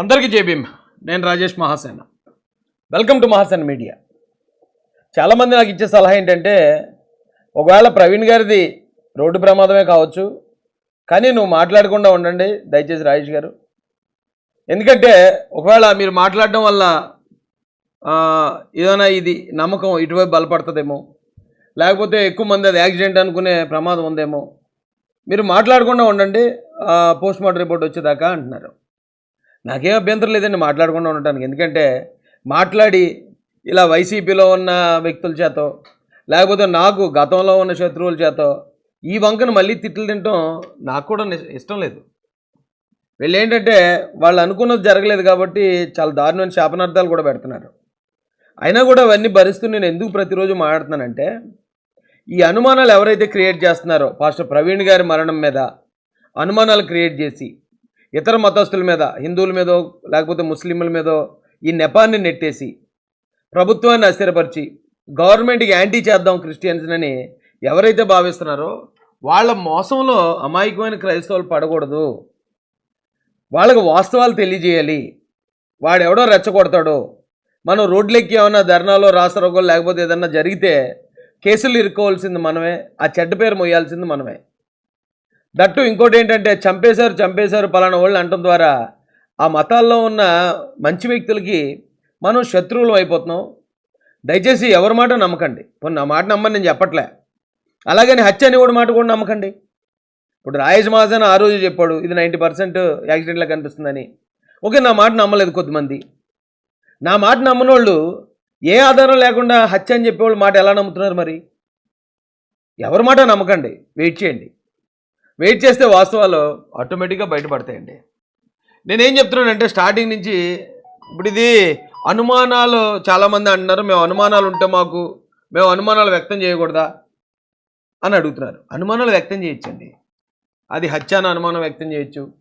అందరికీ జేబీమ్ నేను Rajesh Mahasena. Welcome to Mahasena media. చాలామంది నాకు ఇచ్చే సలహా ఏంటంటే ఒకవేళ ప్రవీణ్ గారిది రోడ్డు ప్రమాదమే కావచ్చు కానీ నువ్వు మాట్లాడకుండా ఉండండి దయచేసి రాజేష్ గారు. ఎందుకంటే ఒకవేళ మీరు మాట్లాడడం వల్ల ఏదైనా ఇది నమ్మకం ఇటువైపు బలపడుతుందేమో లేకపోతే ఎక్కువ మంది అది యాక్సిడెంట్ అనుకునే ప్రమాదం ఉందేమో మీరు మాట్లాడకుండా ఉండండి పోస్ట్ మార్టం రిపోర్ట్ వచ్చేదాకా అంటున్నారు. నాకేం అభ్యంతరం లేదండి మాట్లాడకుండా ఉండటానికి. ఎందుకంటే మాట్లాడి ఇలా వైసీపీలో ఉన్న వ్యక్తుల చేతో లేకపోతే నాకు గతంలో ఉన్న శత్రువుల చేతో ఈ వంకను మళ్ళీ తిట్లు తినటం నాకు కూడా ఇష్టం లేదు. వీళ్ళు ఏంటంటే వాళ్ళు అనుకున్నది జరగలేదు కాబట్టి చాలా దారుణమైన శాపనార్థాలు కూడా పెడుతున్నారు. అయినా కూడా అవన్నీ భరిస్తూ నేను ఎందుకు ప్రతిరోజు మాట్లాడుతున్నానంటే ఈ అనుమానాలు ఎవరైతే క్రియేట్ చేస్తున్నారో పాస్టర్ ప్రవీణ్ గారి మరణం మీద అనుమానాలు క్రియేట్ చేసి ఇతర మతస్థుల మీద హిందువుల మీదో లేకపోతే ముస్లింల మీదో ఈ నెపాన్ని నెట్టేసి ప్రభుత్వాన్ని అస్థిరపరిచి గవర్నమెంట్కి యాంటీ చేద్దాం క్రిస్టియన్స్ అని ఎవరైతే భావిస్తున్నారో వాళ్ళ మోసంలో అమాయకమైన క్రైస్తవులు పడకూడదు. వాళ్ళకి వాస్తవాలు తెలియజేయాలి. వాడెవడో రెచ్చగొడతాడో. మనం రోడ్లెక్కి ఏమైనా ధర్నాలో రాసరోగం లేకపోతే ఏదన్నా జరిగితే కేసులు ఇరుక్కోవాల్సింది మనమే ఆ చెడ్డ పేరు మొయ్యాల్సింది మనమే. దట్టు ఇంకోటి ఏంటంటే చంపేశారు చంపేశారు పలానా వాళ్ళు అంటం ద్వారా ఆ మతాల్లో ఉన్న మంచి వ్యక్తులకి మనం శత్రువులు అయిపోతున్నాం. దయచేసి ఎవరి మాట నమ్మకండి. ఇప్పుడు నా మాట నమ్మని నేను చెప్పట్లే. అలాగని హత్య అని కూడా మాట కూడా నమ్మకండి. ఇప్పుడు రాయేష్ మహాజన్ ఆ రోజు చెప్పాడు ఇది నైంటీ పర్సెంట్ యాక్సిడెంట్లో కనిపిస్తుందని. ఓకే నా మాట నమ్మలేదు కొద్దిమంది. నా మాట నమ్మనోళ్ళు ఏ ఆధారం లేకుండా హత్య అని చెప్పేవాళ్ళు మాట ఎలా నమ్ముతున్నారు మరి? ఎవరి మాట నమ్మకండి. వెయిట్ చేయండి. వెయిట్ చేస్తే వాస్తవాలు ఆటోమేటిక్గా బయటపడతాయండి. నేనేం చెప్తున్నానంటే స్టార్టింగ్ నుంచి ఇప్పుడు ఇది అనుమానాలు చాలామంది అంటున్నారు మేము అనుమానాలు ఉంటే మాకు మేము అనుమానాలు వ్యక్తం చేయకూడదా అని అడుగుతున్నారు. అనుమానాలు వ్యక్తం చేయొచ్చండి. అది హత్య అని అనుమానం వ్యక్తం చేయొచ్చు.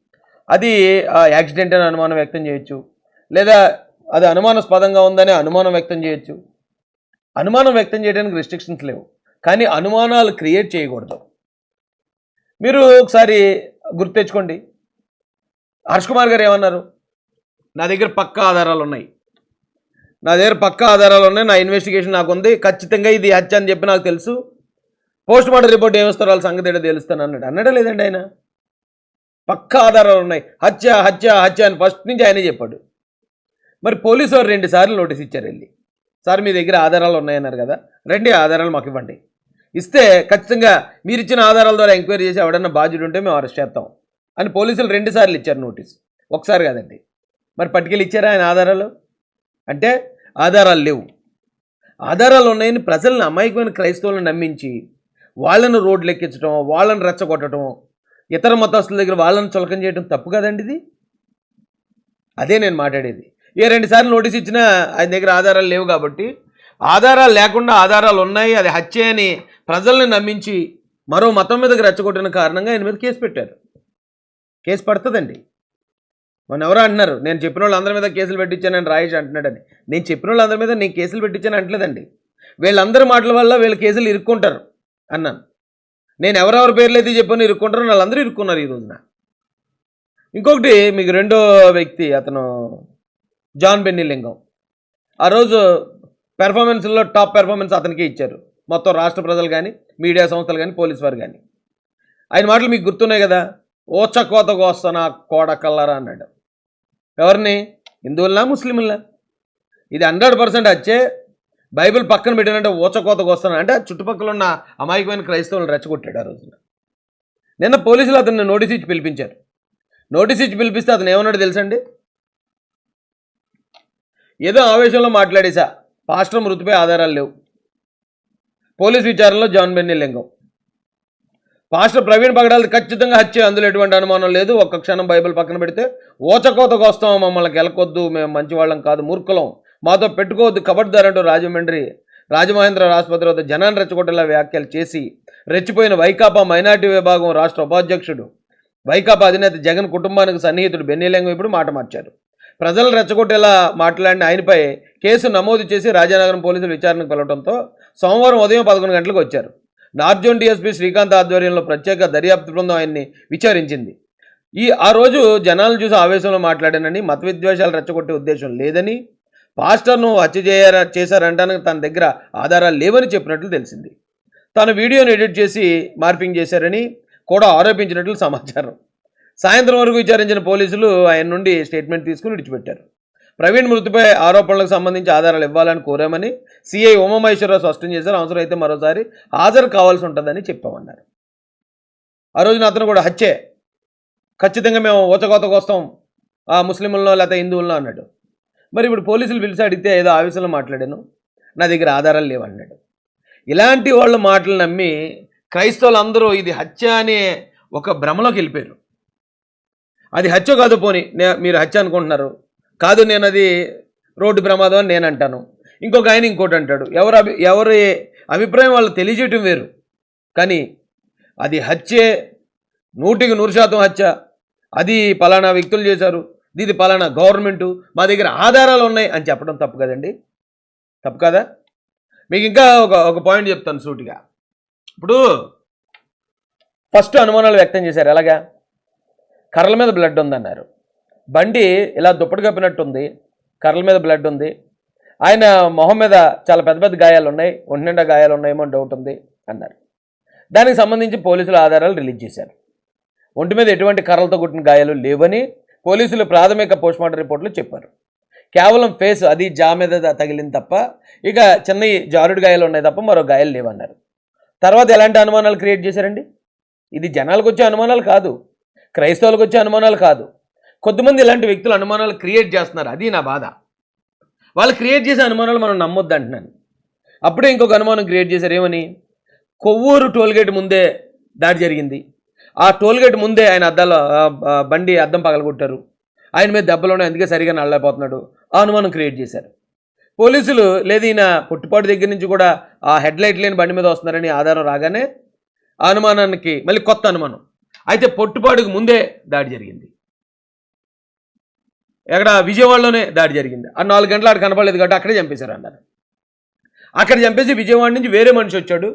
అది ఆ, యాక్సిడెంట్ అని అనుమానం వ్యక్తం చేయొచ్చు. లేదా అది అనుమానాస్పదంగా ఉందని అనుమానం వ్యక్తం చేయొచ్చు. అనుమానం వ్యక్తం చేయడానికి రిస్ట్రిక్షన్స్ లేవు. కానీ అనుమానాలు క్రియేట్ చేయకూడదు. మీరు ఒకసారి గుర్తు తెచ్చుకోండి. హర్ష్ కుమార్ గారు ఏమన్నారు? నా దగ్గర పక్కా ఆధారాలు ఉన్నాయి. నా దగ్గర పక్కా ఆధారాలు ఉన్నాయి. నా ఇన్వెస్టిగేషన్ నాకు ఉంది. ఖచ్చితంగా ఇది హత్య అని చెప్పి నాకు తెలుసు. పోస్ట్ మార్టం రిపోర్ట్ ఏమిస్తారో వాళ్ళ సంగతి ఏంటో తెలుస్తాను అన్నాడు. అన్నాడా లేదండి ఆయన? పక్కా ఆధారాలు ఉన్నాయి. హత్య హత్య హత్య అని ఫస్ట్ నుంచి ఆయనే చెప్పాడు. మరి పోలీసు వారు రెండు సార్లు నోటీస్ ఇచ్చారు వెళ్ళి. సార్ మీ దగ్గర ఆధారాలు ఉన్నాయన్నారు కదా. రండి ఆధారాలు మాకు ఇవ్వండి. ఇస్తే ఖచ్చితంగా మీరు ఇచ్చిన ఆధారాల ద్వారా ఎంక్వైరీ చేసి ఎవడన్నా బాధ్యుడు ఉంటే మేము అరెస్ట్ చేస్తాం. అని పోలీసులు రెండుసార్లు ఇచ్చారు నోటీస్. ఒకసారి కాదండి. మరి పట్టుకెళ్ళి ఇచ్చారా ఆయన ఆధారాలు? అంటే ఆధారాలు లేవు. ఆధారాలు ఉన్నాయని ప్రజలను అమాయకమైన క్రైస్తవులను నమ్మించి వాళ్ళను రోడ్లు ఎక్కించడం వాళ్ళని రెచ్చగొట్టడం ఇతర మతస్థుల దగ్గర వాళ్ళని చులకం చేయడం తప్పు కదండి ఇది? అదే నేను మాట్లాడేది. ఏ రెండు సార్లు నోటీస్ ఇచ్చినా ఆయన దగ్గర ఆధారాలు లేవు కాబట్టి ఆధారాలు లేకుండా ఆధారాలు ఉన్నాయి అది హత్య అని ప్రజల్ని నమ్మించి మరో మతం మీదకి రెచ్చగొట్టిన కారణంగా ఆయన మీద కేసు పెట్టారు. కేసు పడుతుందండి. మొన్న ఎవరో అంటున్నారు నేను చెప్పిన వాళ్ళందరి మీద కేసులు పెట్టించానని రాయేష్ అంటున్నాడని. నేను చెప్పిన వాళ్ళందరి మీద నేను కేసులు పెట్టించాను అంటలేదండి. వీళ్ళందరి మాటల వల్ల వీళ్ళ కేసులు ఇరుక్కుంటారు అన్నాను. నేను ఎవరెవరి పేర్లు అయితే చెప్పాను ఇరుక్కుంటారు వాళ్ళందరూ ఇరుక్కున్నారు ఈ రోజున. ఇంకొకటి మీకు రెండో వ్యక్తి అతను జాన్ బెన్నిలింగం. ఆ రోజు పెర్ఫార్మెన్స్లో టాప్ పెర్ఫార్మెన్స్ అతనికే ఇచ్చారు. మొత్తం రాష్ట్ర ప్రజలు కానీ మీడియా సంస్థలు కానీ పోలీస్ వారు కానీ ఆయన మాటలు మీకు గుర్తున్నాయి కదా? ఓచ కోత కోస్తానా కోడ కల్లరా అన్నాడు. ఎవరిని? హిందువులనా ముస్లింలా ఇది హండ్రెడ్ పర్సెంట్ వచ్చే బైబిల్ పక్కన పెట్టినంటే ఊచకోత కోస్తాను. అంటే చుట్టుపక్కల ఉన్న అమాయకమైన క్రైస్తవులను రెచ్చగొట్టాడు ఆ రోజున. నిన్న పోలీసులు అతన్ని నోటీస్ ఇచ్చి పిలిపించారు. నోటీస్ ఇచ్చి పిలిపిస్తే అతను ఏమన్నాడు తెలుసండి? ఏదో ఆవేశంలో మాట్లాడేశా పాస్టర్ మృతిపై ఆధారాలు లేవు. పోలీస్ విచారణలో John Benny Lingam. Pastor Praveen Pagadalu ఖచ్చితంగా హత్య అందులో ఎటువంటి అనుమానం లేదు. ఒక్క క్షణం బైబిల్ పక్కన పెడితే ఓచకోతకు వస్తాం మమ్మల్ని గెలకొద్దు మేము మంచివాళ్ళం కాదు మూర్ఖులం. మాతో పెట్టుకోవద్దు కబడ్దారంటూ రాజమండ్రి రాజమహేంద్ర ఆసుపత్రి వద్ద జనాన్ని రెచ్చగొట్టేలా వ్యాఖ్యలు చేసి రెచ్చిపోయిన వైకాపా మైనార్టీ విభాగం రాష్ట్ర ఉపాధ్యక్షుడు వైకాపా అధినేత జగన్ కుటుంబానికి సన్నిహితుడు బెన్నీలింగం ఇప్పుడు మాట మార్చారు. ప్రజలు రెచ్చగొట్టేలా మాట్లాడిన ఆయనపై కేసు నమోదు చేసి రాజానగరం పోలీసులు విచారణకు పిలవడంతో సోమవారం ఉదయం పదకొండు గంటలకు వచ్చారు. నార్జోన్ డిఎస్పీ శ్రీకాంత్ ఆధ్వర్యంలో ప్రత్యేక దర్యాప్తు బృందం ఆయన్ని విచారించింది. ఈ ఆ రోజు జనాలు చూసి ఆవేశంలో మాట్లాడానని మత విద్వేషాలు రెచ్చగొట్టే ఉద్దేశం లేదని పాస్టర్ను హత్య చేయారా చేశారంటానికి తన దగ్గర ఆధారాలు లేవని చెప్పినట్లు తెలిసింది. తాను వీడియోను ఎడిట్ చేసి మార్పింగ్ చేశారని కూడా ఆరోపించినట్లు సమాచారం. సాయంత్రం వరకు విచారించిన పోలీసులు ఆయన నుండి స్టేట్మెంట్ తీసుకుని విడిచిపెట్టారు. ప్రవీణ్ మృతిపై ఆరోపణలకు సంబంధించి ఆధారాలు ఇవ్వాలని కోరామని సిఐ ఉమామహేశ్వరరావు స్పష్టం చేశారు. అవసరమైతే మరోసారి హాజరు కావాల్సి ఉంటుందని చెప్పామన్నారు. ఆ రోజున అతను కూడా హత్యే. ఖచ్చితంగా మేము ఊచకోత కోసం ఆ ముస్లింల్లో లేకపోతే హిందువుల్లో అన్నాడు. మరి ఇప్పుడు పోలీసులు పిలిచి అడిగితే ఏదో ఆవేశంలో మాట్లాడాను. నా దగ్గర ఆధారాలు లేవన్నాడు. ఇలాంటి వాళ్ళ మాటలు నమ్మి క్రైస్తవులందరూ ఇది హత్య అనే ఒక భ్రమలోకి వెళ్ళిపోయారు. అది హత్య కాదు పోని నే- మీరు హత్య అనుకుంటున్నారు. కాదు నేను అది రోడ్డు ప్రమాదం అని నేను అంటాను ఇంకొక ఆయన ఇంకోటి అంటాడు. ఎవరు అభి ఎవరి అభిప్రాయం వాళ్ళు తెలియజేయటం వేరు. కానీ అది హత్యే నూటికి నూరు శాతం హత్య. అది పలానా వ్యక్తులు చేశారు. ఇది పలానా గవర్నమెంటు. మా దగ్గర ఆధారాలు ఉన్నాయి అని చెప్పడం తప్పు కదండి? తప్పు కదా? మీకు ఇంకా ఒక ఒక పాయింట్ చెప్తాను సూటిగా. ఇప్పుడు ఫస్ట్ అనుమానాలు వ్యక్తం చేశారు. ఎలాగా? కర్రల మీద బ్లడ్ ఉందన్నారు. బండి ఇలా దుప్పటి కప్పినట్టుంది కర్రల మీద బ్లడ్ ఉంది. ఆయన మొహం మీద చాలా పెద్ద పెద్ద గాయాలు ఉన్నాయి ఒంటి నిండా గాయాలు ఉన్నాయేమో డౌట్ ఉంది అన్నారు. దానికి సంబంధించి పోలీసులు ఆధారాలు రిలీజ్ చేశారు. ఒంటి మీద ఎటువంటి కర్రలతో కుట్టిన గాయాలు లేవని పోలీసులు ప్రాథమిక పోస్ట్మార్టం రిపోర్ట్లో చెప్పారు. కేవలం ఫేస్ అది జా మీద తగిలింది తప్ప ఇక చిన్న జారుడు గాయాలు ఉన్నాయి తప్ప మరో గాయాలు లేవన్నారు. తర్వాత ఎలాంటి అనుమానాలు క్రియేట్ చేశారండి? ఇది జనాలకు వచ్చే అనుమానాలు కాదు. క్రైస్తవులకు వచ్చే అనుమానాలు కాదు. కొద్దిమంది ఇలాంటి వ్యక్తులు అనుమానాలు క్రియేట్ చేస్తున్నారు. అది నా బాధ. వాళ్ళు క్రియేట్ చేసే అనుమానాలు మనం నమ్మొద్దు అంటున్నాను. అప్పుడే ఇంకొక అనుమానం క్రియేట్ చేశారు. ఏమని? కొవ్వూరు టోల్గేట్ ముందే దాడి జరిగింది. ఆ టోల్గేట్ ముందే ఆయన అద్దాల బండి అద్దం పగలగొట్టారు. ఆయన మీద దెబ్బలోనే అందుకే సరిగా నల్లలేకపోతున్నాడు ఆ అనుమానం క్రియేట్ చేశారు. పోలీసులు లేదు ఈయన పుట్టుపాటు దగ్గర నుంచి కూడా ఆ హెడ్లైట్ లేని బండి మీద వస్తున్నారని ఆధారం రాగానే ఆ అనుమానానికి మళ్ళీ కొత్త అనుమానం. అయితే పొట్టుపాటుకు ముందే దాడి జరిగింది. ఎక్కడ విజయవాడలోనే దాడి జరిగింది. ఆ నాలుగు గంటలు ఆడు కనపడలేదు కాబట్టి అక్కడే చంపేశారు అన్నారు. అక్కడ చంపేసి విజయవాడ నుంచి వేరే మనిషి వచ్చాడు.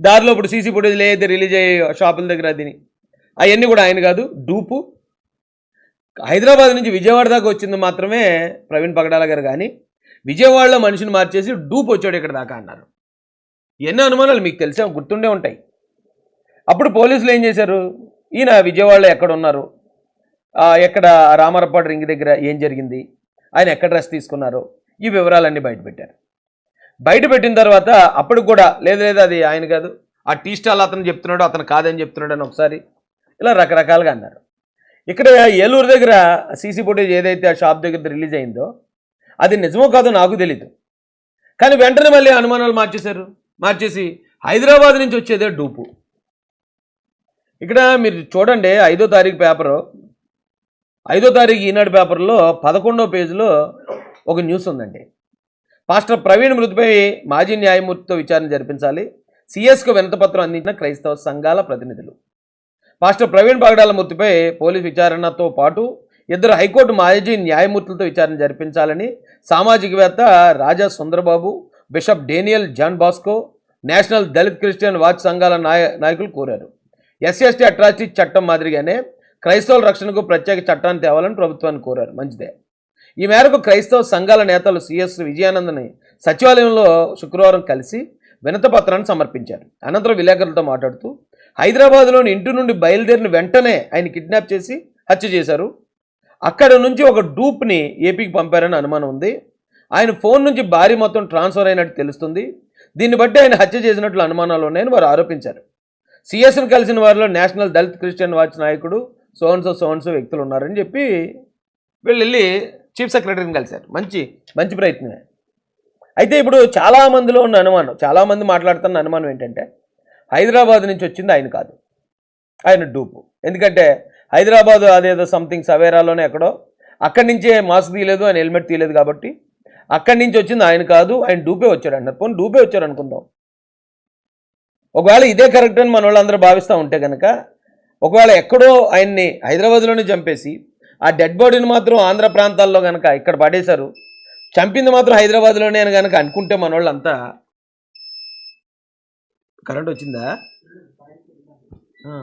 దారిలో ఇప్పుడు సీసీ ఫుటేజ్ లేదు రిలీజ్ అయ్యే షాపుల దగ్గర తిని అవన్నీ కూడా ఆయన కాదు డూపు. హైదరాబాద్ నుంచి విజయవాడ దాకా వచ్చింది మాత్రమే ప్రవీణ్ పగడాల గారు కానీ విజయవాడలో మనిషిని మార్చేసి డూప్ వచ్చాడు ఇక్కడ దాకా అన్నారు. ఎన్నో అనుమానాలు మీకు తెలిసే గుర్తుండే ఉంటాయి. అప్పుడు పోలీసులు ఏం చేశారు? ఈయన విజయవాడలో ఎక్కడ ఉన్నారు? ఎక్కడ రామరపాడు రింగ్ దగ్గర ఏం జరిగింది? ఆయన ఎక్కడ డ్రెస్ తీసుకున్నారు? ఈ వివరాలన్నీ బయటపెట్టారు బయట పెట్టిన తర్వాత అప్పుడు కూడా లేదు లేదు అది ఆయన కాదు ఆ టీ స్టాల్ అతను చెప్తున్నాడు అతను కాదని చెప్తున్నాడు అని ఒకసారి ఇలా రకరకాలుగా అన్నారు. ఇక్కడ ఏలూరు దగ్గర సీసీ ఫుటేజ్ ఏదైతే ఆ షాప్ దగ్గర రిలీజ్ అయిందో అది నిజమో కాదో నాకు తెలీదు. కానీ వెంటనే మళ్ళీ అనుమానాలు మార్చేశారు. మార్చేసి హైదరాబాద్ నుంచి వచ్చేదే డూపు. ఇక్కడ మీరు చూడండి ఐదో తారీఖు పేపరు ఐదో తారీఖు ఈనాడు పేపర్లో పదకొండో పేజీలో ఒక న్యూస్ ఉందండి. పాస్టర్ ప్రవీణ్ మృతిపై మాజీ న్యాయమూర్తితో విచారణ జరిపించాలి. సిఎస్కు వినతపత్రం అందించిన క్రైస్తవ సంఘాల ప్రతినిధులు. పాస్టర్ ప్రవీణ్ పగడాల మృతిపై పోలీస్ విచారణతో పాటు ఇద్దరు హైకోర్టు మాజీ న్యాయమూర్తులతో విచారణ జరిపించాలని సామాజికవేత్త Raja Sundarababu bishop Daniel John Bosco national Dalit Christian watch సంఘాల నాయ నాయకులు కోరారు. ఎస్సీ అట్రాసిటీ చట్టం మాదిరిగానే క్రైస్తవుల రక్షణకు ప్రత్యేక చట్టాన్ని తేవాలని ప్రభుత్వాన్ని కోరారు. మంచిదే. ఈ మేరకు క్రైస్తవ సంఘాల నేతలు సిఎస్ విజయానందని సచివాలయంలో శుక్రవారం కలిసి వినతపత్రాన్ని సమర్పించారు. అనంతరం విలేకరులతో మాట్లాడుతూ హైదరాబాద్లోని ఇంటి నుండి బయలుదేరిన వెంటనే ఆయన కిడ్నాప్ చేసి హత్య చేశారు. అక్కడ నుంచి ఒక డూప్ని ఏపీకి పంపారని అనుమానం ఉంది. ఆయన ఫోన్ నుంచి భారీ మొత్తం ట్రాన్స్ఫర్ అయినట్టు తెలుస్తుంది. దీన్ని బట్టి ఆయన హత్య చేసినట్లు అనుమానాలు ఉన్నాయని వారు ఆరోపించారు. సిఎస్ను కలిసిన వారిలో నేషనల్ దళిత్ క్రిస్టియన్ వాచ్ నాయకుడు సోన్సో సోన్సో వ్యక్తులు ఉన్నారని చెప్పి వీళ్ళు వెళ్ళి చీఫ్ సెక్రటరీని కలిశారు. మంచి మంచి ప్రయత్నమే. అయితే ఇప్పుడు చాలా మందిలో ఉన్న అనుమానం చాలామంది మాట్లాడుతున్న అనుమానం ఏంటంటే హైదరాబాద్ నుంచి వచ్చింది ఆయన కాదు. ఆయన డూపు. ఎందుకంటే హైదరాబాద్ అదేదో సంథింగ్ సవేరాలోనే ఎక్కడో అక్కడి నుంచే మాస్క్ తీయలేదు ఆయన హెల్మెట్ తీయలేదు కాబట్టి అక్కడి నుంచి వచ్చింది ఆయన కాదు ఆయన డూపే వచ్చాడు అన్నారు. పోనీ డూపే వచ్చాడు అనుకుందాం. ఒకవేళ ఇదే కరెక్ట్ అని మన వాళ్ళందరూ భావిస్తూ ఉంటే కనుక ఒకవేళ ఎక్కడో ఆయన్ని హైదరాబాద్లోనే చంపేసి ఆ డెడ్ బాడీని మాత్రం ఆంధ్ర ప్రాంతాల్లో కనుక ఇక్కడ పడేశారు చంపింది మాత్రం హైదరాబాద్లోనే అని కనుక అనుకుంటే మన వాళ్ళంతా కరెంట్ వచ్చిందా? ఆ.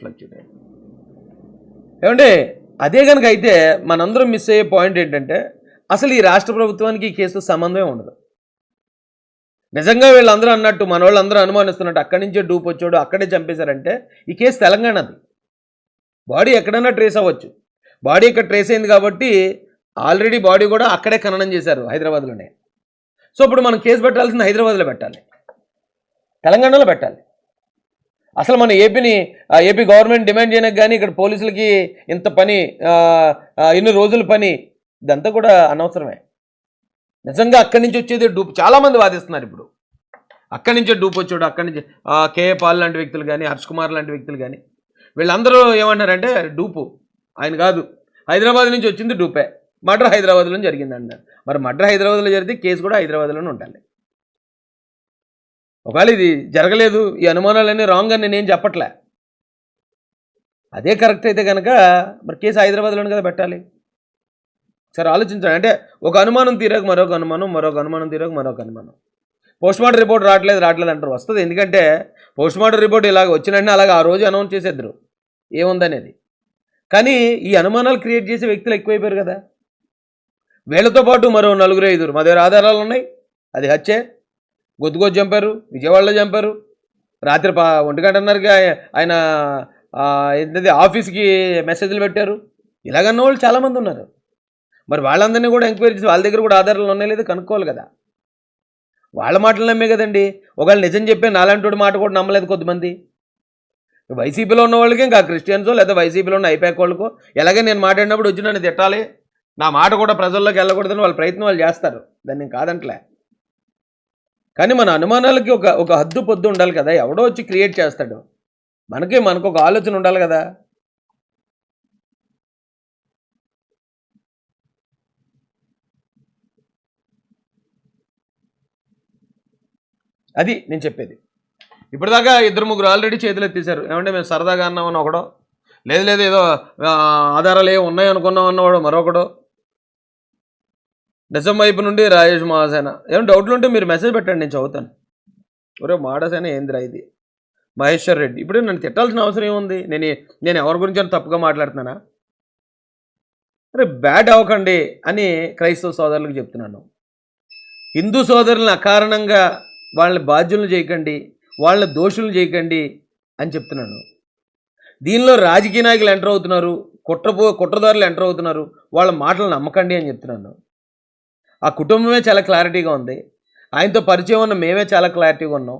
ఫ్లక్చుయేట్ ఏమంటే అదే కనుక అయితే మనందరం మిస్ అయ్యే పాయింట్ ఏంటంటే అసలు ఈ రాష్ట్ర ప్రభుత్వానికి ఈ కేసు సంబంధమే ఉండదు. నిజంగా వీళ్ళందరూ అన్నట్టు మన వాళ్ళందరూ అనుమానిస్తున్నట్టు అక్కడి నుంచే డూప్ వచ్చాడు అక్కడే చంపేశారంటే ఈ కేసు తెలంగాణది. బాడీ ఎక్కడైనా ట్రేస్ అవ్వచ్చు. బాడీ ఇక్కడ ట్రేస్ అయింది కాబట్టి ఆల్రెడీ బాడీ కూడా అక్కడే ఖననం చేశారు హైదరాబాద్లోనే. సో ఇప్పుడు మనం కేసు పెట్టాల్సింది హైదరాబాద్లో పెట్టాలి. తెలంగాణలో పెట్టాలి. అసలు మన ఏపీని ఏపీ గవర్నమెంట్ డిమాండ్ చేయడానికి కానీ ఇక్కడ పోలీసులకి ఇంత పని ఇన్ని రోజుల పని ఇదంతా కూడా అనవసరమే. నిజంగా అక్కడి నుంచి వచ్చేది డూప్. చాలామంది వాదిస్తున్నారు ఇప్పుడు. అక్కడి నుంచే డూప్ వచ్చాడు అక్కడి నుంచి ఆ, కేఏ పాల్ లాంటి వ్యక్తులు కానీ హర్ష్ కుమార్ లాంటి వ్యక్తులు కానీ వీళ్ళందరూ ఏమంటారంటే డూపు. ఆయన కాదు. హైదరాబాద్ నుంచి వచ్చింది డూపే. మర్డర్ హైదరాబాద్లో జరిగింది అన్నారు మరి మర్డర్ హైదరాబాద్లో జరిగితే కేసు కూడా హైదరాబాద్లోనే ఉండాలి. ఒకవేళ ఇది జరగలేదు ఈ అనుమానాలన్నీ రాంగ్ అని నేనేం చెప్పట్లే. అదే కరెక్ట్ అయితే కనుక మరి కేసు హైదరాబాద్లోనే కదా పెట్టాలి. సరే ఆలోచించండి. అంటే ఒక అనుమానం తీరాక మరొక అనుమానం మరొక అనుమానం తీరాక మరొక అనుమానం. పోస్ట్ మార్టం రిపోర్ట్ రావట్లేదు రావట్లేదు అంటారు. వస్తుంది. ఎందుకంటే పోస్ట్ మార్టం రిపోర్ట్ ఇలాగ వచ్చినట్టే అలాగ ఆ రోజు అనౌన్స్ చేసేద్దరు. ఏముందనేది. కానీ ఈ అనుమానాలు క్రియేట్ చేసే వ్యక్తులు ఎక్కువైపోయారు కదా. వీళ్ళతో పాటు మరో నలుగురు ఐదుగురు మా దగ్గర ఆధారాలు ఉన్నాయి. అది హత్యే. గొద్దుగొద్దు చంపారు విజయవాడలో చంపారు. రాత్రి పా ఒంటిగంటన్నరకి ఆయన ఏంటది ఆఫీస్కి మెసేజ్లు పెట్టారు. ఇలాగన్న వాళ్ళు చాలామంది ఉన్నారు. మరి వాళ్ళందరినీ కూడా ఎంక్వైరీ చేసి వాళ్ళ దగ్గర కూడా ఆధారాలు ఉన్నాయి లేదా కనుక్కోవాలి కదా. వాళ్ళ మాటలు నమ్మే కదండి. ఒకవేళ నిజం చెప్పే నాలాంటి మాట కూడా నమ్మలేదు కొద్దిమంది. వైసీపీలో ఉన్న వాళ్ళకి ఇంకా క్రిస్టియన్సో లేదా వైసీపీలో ఉన్న ఐపాక్ వాళ్ళకో ఎలాగే నేను మాట్లాడినప్పుడు వచ్చి నన్ను తిట్టాలి. నా మాట కూడా ప్రజల్లోకి వెళ్ళకూడదని వాళ్ళ ప్రయత్నం వాళ్ళు చేస్తారు. దాన్ని నేను కాదంటలే. కానీ మన అనుమానాలకి ఒక ఒక హద్దు పొద్దు ఉండాలి కదా. ఎవడో వచ్చి క్రియేట్ చేస్తాడు. మనకి మనకు ఒక ఆలోచన ఉండాలి కదా. అది నేను చెప్పేది. ఇప్పటిదాకా ఇద్దరు ముగ్గురు ఆల్రెడీ చేతులు ఎత్తేసారు ఏమంటే మేము సరదాగా అన్నామని ఒకడో? లేదు లేదు ఏదో ఆధారాలు ఏమి ఉన్నాయి అనుకున్నాం అన్నవాడు మరొకడు? నిజం వైపు నుండి రాజేష్ మహాసేన. ఏమైనా డౌట్లు ఉంటే మీరు మెసేజ్ పెట్టండి నేను చదువుతాను. ఒరే మాడసేన ఏందిరా ఇది? మహేశ్వర్ రెడ్డి. ఇప్పుడు నన్ను తిట్టాల్సిన అవసరం ఏముంది? నేను నేను ఎవరి గురించి అని తప్పుగా మాట్లాడుతున్నానా? అరే బ్యాడ్ అవ్వకండి అని క్రైస్తవ సోదరులకు చెప్తున్నాను. హిందూ సోదరులను అకారణంగా వాళ్ళని బాధ్యులను చేయకండి వాళ్ళని దోషులను చేయకండి అని చెప్తున్నాను దీనిలో రాజకీయ నాయకులు ఎంటర్ అవుతున్నారు కుట్రపో కుట్రదారులు ఎంటర్ అవుతున్నారు వాళ్ళ మాటలు నమ్మకండి అని చెప్తున్నాను ఆ కుటుంబమే చాలా క్లారిటీగా ఉంది. ఆయనతో పరిచయం ఉన్న మేమే చాలా క్లారిటీగా ఉన్నాం.